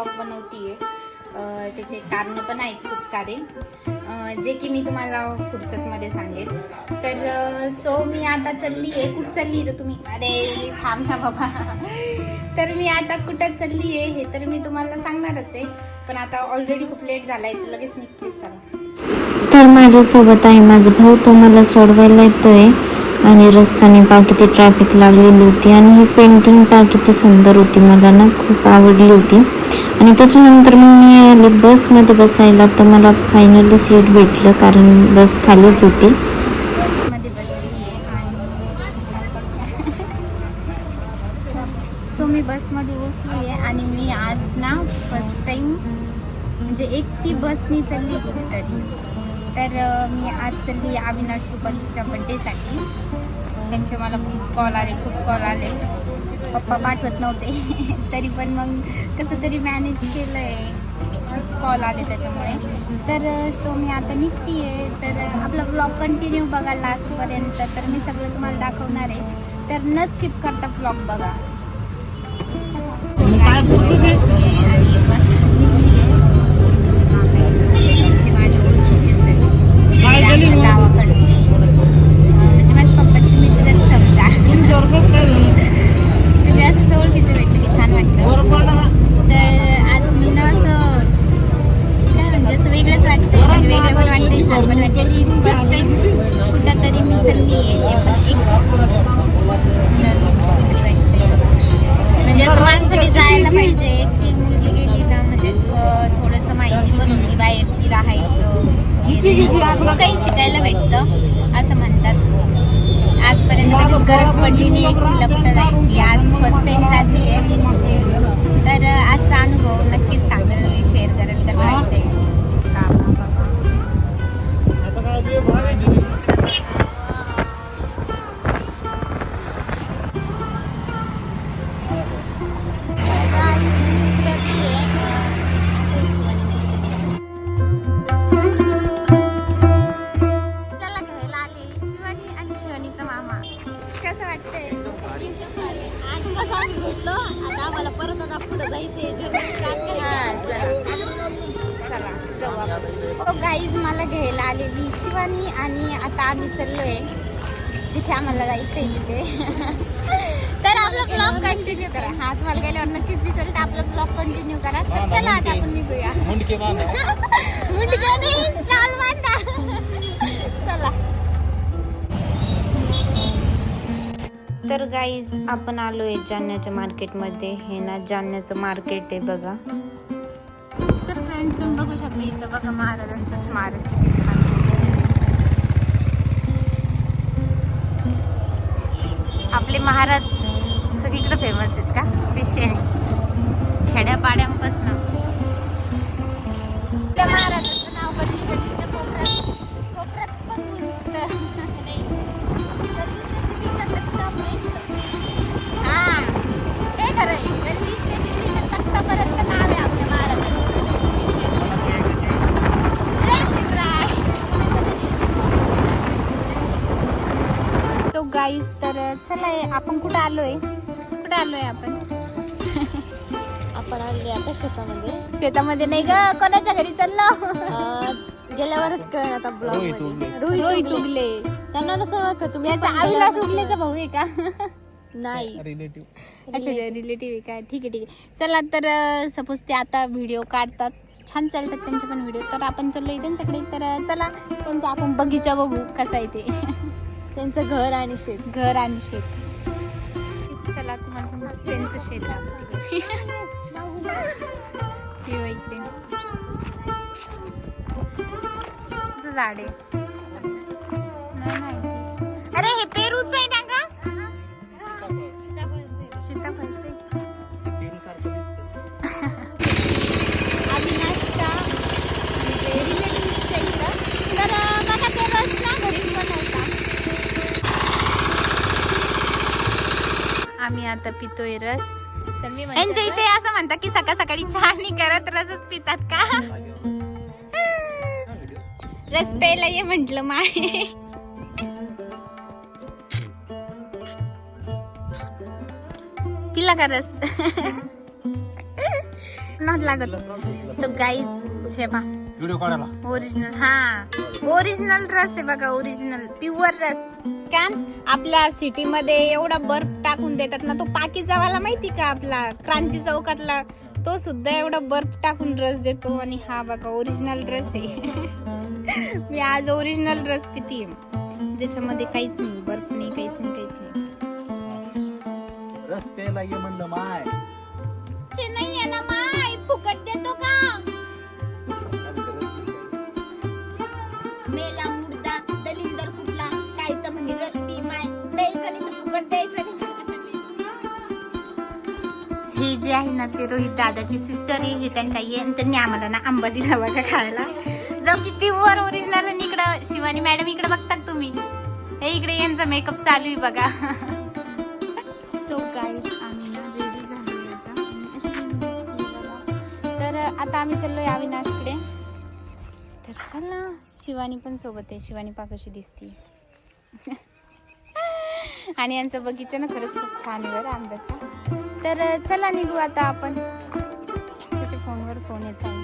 Blog बनवतीये. आहे त्याचे कारण पण आहेत खूप सारे. जे की मी तुम्हाला फुरसतमध्ये सांगेल तर सो मी आता चालली आहे कुठं चालली तर तुम्ही? अरे थांब ना बाबा. तर मी आता कुठं चालली आहे हे तर मी तुम्हाला सांगणारच आहे. पण आता ऑलरेडी खूप लेट झाला तर लगेच निघते चला. तर माझ्यासोबत आहे माझा भाऊ. तो मला सोडवायला येतोय. आणि रस्त्याने पहा किती ट्रॅफिक लागलेली होती आणि ही पेंटिंग पहा किती सुंदर होती. मला ना खूप आवडली होती. आणि त्याच्यानंतर मग मी आले बसमध्ये बसायला. तर मला फायनली सीट भेटलं कारण बस खालीच होती. बसमध्ये बसली आणि सो मी बसमध्ये उठली आहे आणि मी आज ना फर्स्ट टाईम म्हणजे एकटी बसनी चालली कुठेतरी तर. मी आज चालली अविनाश रुपालीच्या बड्डेसाठी त्यांचे मला खूप कॉल आले खूप कॉल आले. पप्पा पाठवत नव्हते. तरी पण मग कसं तरी मॅनेज केलं आहे कॉल आले त्याच्यामुळे. तर सो मी आता निघती आहे तर आपला ब्लॉग कंटिन्यू बघा लास्टपर्यंत तर मी सगळं तुम्हाला दाखवणार आहे. तर न स्किप करता ब्लॉग बघा. बनवली बाहेरची राहायचं खूप काही शिकायला भेटतं असं म्हणतात. आजपर्यंत कधीच गरज पडली नाही एक कुठं जायची. आज फर्स्ट टाइम जाते तर आजचा अनुभव नक्कीच सांगेल मी शेअर करेल कसं वाटतंय घ्यायला आलेली शिवानी आणि आता आम्ही चाललोय जिथे आम्हाला जायचंय तिथे. तर आपला ब्लॉग कंटिन्यू करा. हा तुम्हाला गेल्यावर नक्कीच दिसेल तर आपला ब्लॉग कंटिन्यू करा. तर चला आता आपण निघूया. चला. तर गाईज आपण आलो आहे जालन्याच्या मार्केटमध्ये हे ना जालन्याचं मार्केट आहे बघा. फ्रेंड्स तुम्ही बघू शकता इथं बघा महाराजांचं स्मारक किती छान आपले महाराज सगळीकडे फेमस आहेत का? विषय खेड्यापाड्यांपासून. शेतामध्ये? शेतामध्ये नाही ग कोणाच्या घरी चाललो? अं, गेल्यावरच कळ आता ब्लॉग रोहित मध्ये. उगले. रोहित उगले. त्यांना नसं ओळखत तुम्ही याचा पण उगलेचा भाऊ आहे का? नाही. रिलेटिव्ह अच्छा अच्छा रिलेटिव्ह आहे का? ठीक आहे ठीक आहे. चला तर सपोज ते आता व्हिडिओ काढतात. छान चालतात त्यांचे पण व्हिडिओ तर आपण चाललोय त्यांच्याकडे. तर अं, चला त्यांचा आपण बगीचा बघू कसा आहे ते. त्यांचं घर आणि शेत. घर आणि शेत. चला तुम्हाला त्यांचं शेत. दाखवते. हे इकडे झाड आहे. अरे हे पेरूच आहे ना का सीताफळचं आहे. अविनाशचा रिलेटिव्हच्या इथं. तर अं, ते रस ना घरीच बनवता. आम्ही आता पितोय रस. तर मी यांच्या इथे असं म्हणतात की सकाळ सकाळी चहा नाही करत रसच पितात का? रस प्यायला ये म्हंटल माय. पिला का रस? नव्हतं लागत. सो गाईज हे काढायला. ओरिजिनल हा. ओरिजिनल रस आहे बघा ओरिजिनल प्युअर रस. काय आपल्या सिटीमध्ये एवढा बर्फ टाकून देतात ना तो पाकिजावाला माहिती का आपला? क्रांती चौकातला तो सुद्धा एवढा बर्फ टाकून ड्रेस देतो आणि हा बघा ओरिजिनल ड्रेस आहे. मी आज ओरिजिनल ड्रेस पिती ज्याच्यामध्ये काहीच नाही बर्फ नाही काहीच नाही काहीच नाही. रस्त्याला ये म्हणलं माय. ही जी आहे ना ते रोहित दादाची सिस्टर आहे ही त्यांच्या आई आहे. आणि त्यांनी आम्हाला ना आंबा दिला बघा खायला. जाऊ की प्युअर ओरिजिनल आणि इकडं शिवानी मॅडम इकडे बघतात तुम्ही. हे इकडे यांचा मेकअप चालू आहे बघा. सो काय आम्ही ना रेडी झालो आता. तर आता आम्ही चाललोय अविनाशकडे. तर चल ना शिवानी पण सोबत आहे. शिवानी पाकशी दिसते. आणि यांचा बगीचा ना खरंच खूप छान आहे बरं आंब्याचा. तर चला निघू आता आपण. त्याच्या फोनवर फोन येतात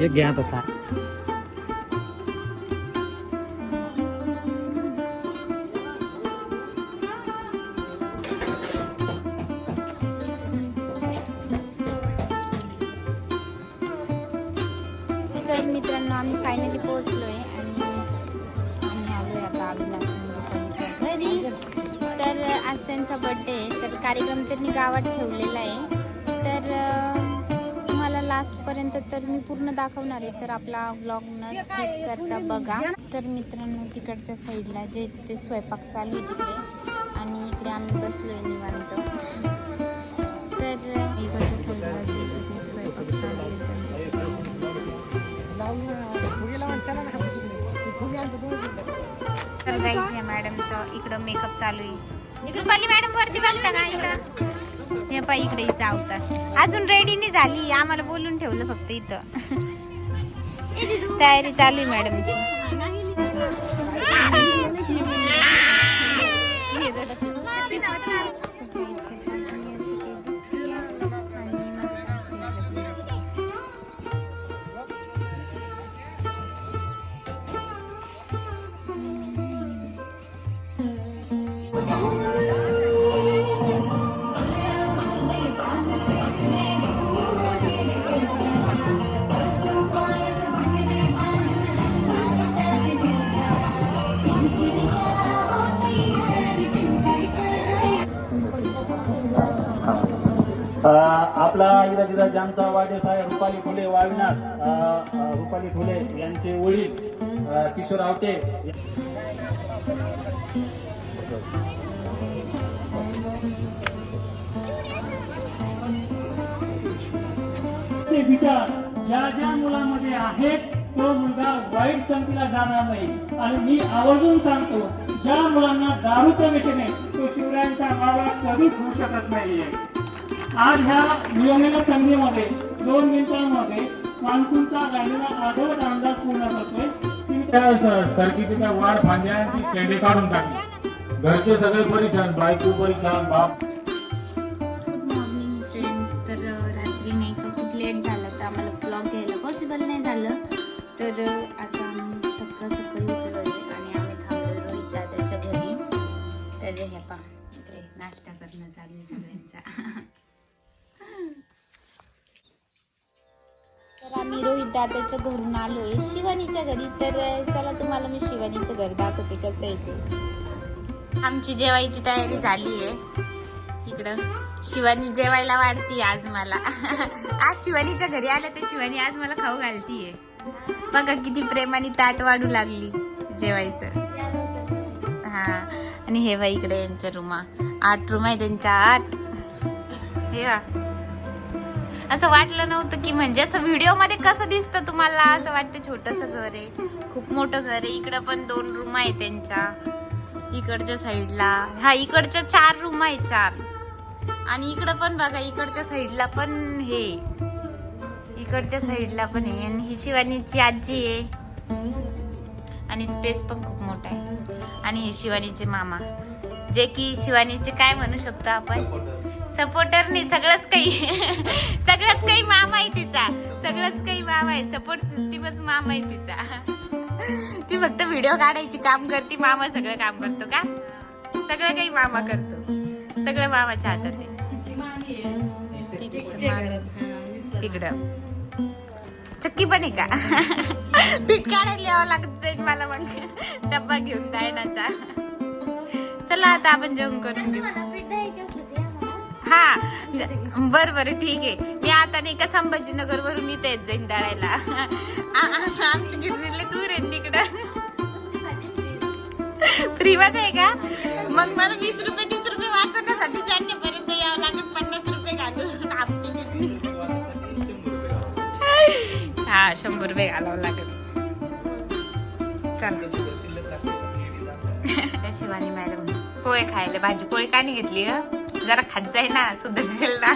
एक घ्या तसा तर मित्रांनो आम्ही फायनली पोहोचलोय आणि आम्ही आलोय आता अविनाश घरी. तर आज त्यांचा बर्थडे आहे. तर कार्यक्रम त्यांनी गावात ठेवलेला लास्टपर्यंत तर मी पूर्ण दाखवणार आहे. तर आपला ब्लॉग न स्किप करता बघा. तर मित्रांनो तिकडच्या साईडला जे तिथे स्वयंपाक चालू आहे तिकडे आणि इकडे आम्ही बसलोय निवांत. तर इकडच्या साईडला जे तिथे स्वयंपाक चालू आहे तर गाईज मॅडमचं इकडं मेकअप चालू आहे. रुपाली मॅडम वरती बघता का इकडं? हे पा इकडे हिचा अवतार. अजून रेडी नाही झाली. आम्हाला बोलून ठेवलं फक्त इथं. तयारी चालू आहे मॅडमची. आपला इंग्रजीचा ज्यांचा वाढदिवस आहे रुपाली फुले वाविनाश रुपाली फुले यांचे वडील किशोर आवटे. विचार ज्या ज्या मुलामध्ये आहेत तो मुलगा वाईट संपीला जाणार नाही. आणि मी आवर्जून सांगतो ज्या मुलांना दारूचं व्यसन आहे तो शिवरायांचा मावा कधीच होऊ शकत नाहीये. आज ह्या नियमलेल्या संधीमध्ये दोन मिनिटांमध्ये मान्सूनचा राहिलेला आठवड अंदाज पूर्ण करतोय सरकीच्या वाढ फांद्यांची शेंडे काढून टाकली. घरचे सगळे परिछान बायको परिछान बाप. गुड मॉर्निंग फ्रेंड्स तर अ, रात्री नाही का खूप लेट झालं तर आम्हाला ब्लॉग घ्यायला पॉसिबल नाही झालं. तर आता आम्ही सकाळ सकाळी उठलो आणि आम्ही थांबलो रोहित दादाच्या घरी. तर हे पा इकडे नाश्ता करणं चालू आहे सगळ्यांचा. आम्ही रोहित दादाच्या घरून आलोय. शिवानीच्या घरी. तर चला तुम्हाला मी शिवानीचं घर दाखवते. कसं आहे ते. आमची जेवायची तयारी झाली आहे. इकडं. शिवानी जेवायला वाढती आज मला. आज शिवानीच्या घरी आलं तर शिवानी आज मला खाऊ घालतीये. बघा किती प्रेमाने ताट वाढू लागली जेवायचं. हा. आणि हे बाई इकडे यांच्या रूमा. आठ रूम आहे त्यांच्या आठ. हे बा असं वाटलं नव्हतं की म्हणजे असं व्हिडिओमध्ये कसं दिसतं तुम्हाला? असं वाटतं छोटस घर आहे खूप मोठं घर आहे. इकडं पण दोन रूम आहे त्यांच्या. इकडच्या साईडला. हा इकडच्या चार रूम आहे चार. आणि इकडं पण बघा इकडच्या साईडला पण हे. इकडच्या साईडला पण आहे आणि ही शिवानीची आजी आहे. आणि स्पेस पण खूप मोठा आहे. आणि हे शिवानीचे मामा. जे की शिवानीचे काय म्हणू शकतो आपण? सपोर्टर नाही सगळंच काही. सगळंच काही मामा आहे तिचा. सगळंच काही मामा आहे. सपोर्ट सिस्टीमच मामा आहे तिचा. ती फक्त व्हिडिओ काढायची काम करते मामा सगळं काम करतो का? सगळं काही मामा करतो. सगळं मामाच्या हातात आहे तिकडं. चक्की पण आहे का? पीठ काढायला यावं लागत जाईल मला मग. डब्बा घेऊन जायनाचा. चला आता आपण जेवण करून घेऊ. हा. बर बर ठीक आहे. मी आता नाही का संभाजीनगर वरून इथे येत जाईन दळायला. आमची गिरणीला दूर आहे तिकडं. फ्री मध्ये आहे का? मग मला वीस रुपये तीस रुपये वाचवण्यासाठी जाण्यापर्यंत यावं लागेल पन्नास रुपये घालून. गिरणी हा शंभर रुपये घालावं लागेल. चला. शिवानी मॅडम. पोहे खायला भाजी पोळी का नाही घेतली ग जरा खात जाय ना सुधरशील ना.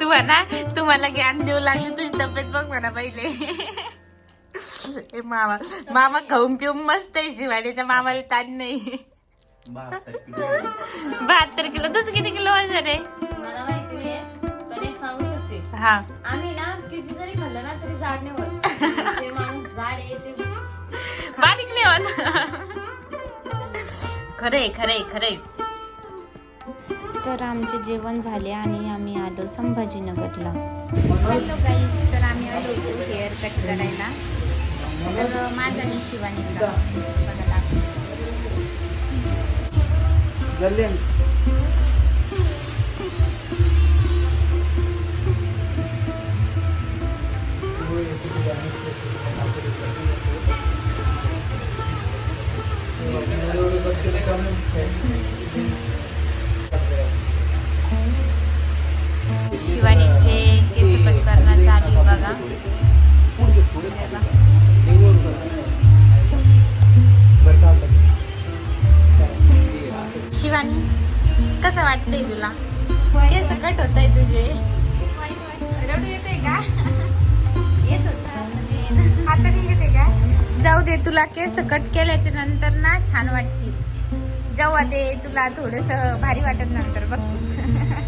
तू म्हणा तुम्हाला ज्ञान देऊ लागली तुझी तब्येत बघ म्हणा पहिले. मामा मामा खाऊन पिऊन मस्त आहे शिवानीच्या मामाला ताण नाही. बहात्तर किलो तुझं किती किलो वजन आहे? मला हा. आम्ही ना किती जरी खाल्लं ना तरी जाड नाही होत. जे माणूस जाड आहे ते बारीक नाही होत. खरे खरे खरे तर आमचे जेवण झाले आणि आम्ही आलो संभाजीनगरला. हॅलो गाईज तर आम्ही आलो होतो हेअर कट करायला. तर माझा आणि शिवानीचा बघा दाखव. शिवानीचे केस कट करणं चालू आहे बघा. शिवानी कसं वाटतंय तुला? केस कट होत आहे तुझे. रडू येते का? आता नाही येते का? जाऊ दे तुला केस कट केल्याच्यानंतर ना छान वाटतील. जेव्हा ते तुला थोडस भारी वाटत नंतर बघ. तू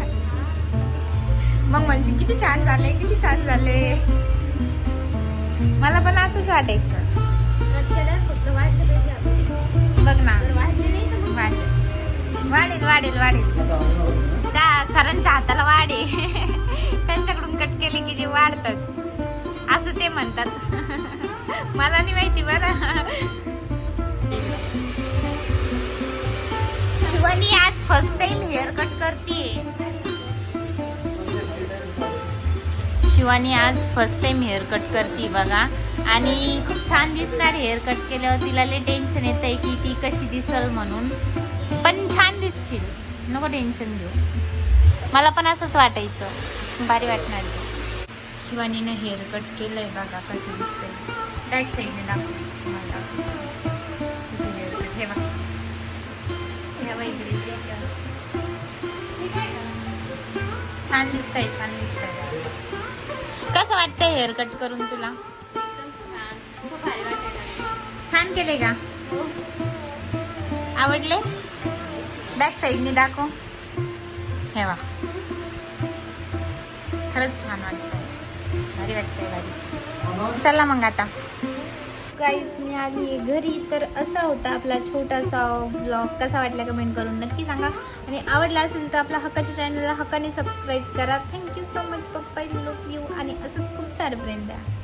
मग म्हणजे किती छान झाले किती छान झाले. मला पण असंच वाटायचं. बघ ना. वाढेल. वाढेल वाढेल त्या सरांच्या हाताला वाढे. त्यांच्याकडून कट केले की जे वाढतात. असं ते म्हणतात. मला नाही माहिती बरं. शिवानी आज फर्स्ट टाइम हेअर कट करते शिवानी आज फर्स्ट टाइम हेअर कट करते बघा. आणि खूप छान दिसणार हेअर कट केल्यावर तिला लय टेन्शन येत आहे की ती कशी दिसल म्हणून. पण छान दिसशील. नको टेन्शन घेऊ. मला पण असंच वाटायचं. भारी वाटणार शिवानीनं हेअर कट केलंय बघा कसं दिसतंय. बॅक साईडने दाखव तुम्हाला. हे बघा. इकडे. छान दिसतंय छान दिसतंय. कसं वाटतंय हेअर कट करून तुला? छान केले का? आवडले? बॅक साईडने दाखव. हे वा खरंच छान वाटतंय. भारी वाटतंय भारी. चला मग आता. गाईज मी आली घरी. तर असा होता आपला छोटासा ब्लॉग कसा वाटला कमेंट करून नक्की सांगा. आणि आवडला असेल तर आपल्या हक्काच्या चॅनलला हक्काने सबस्क्राईब करा. थँक्यू सो मच पप्पा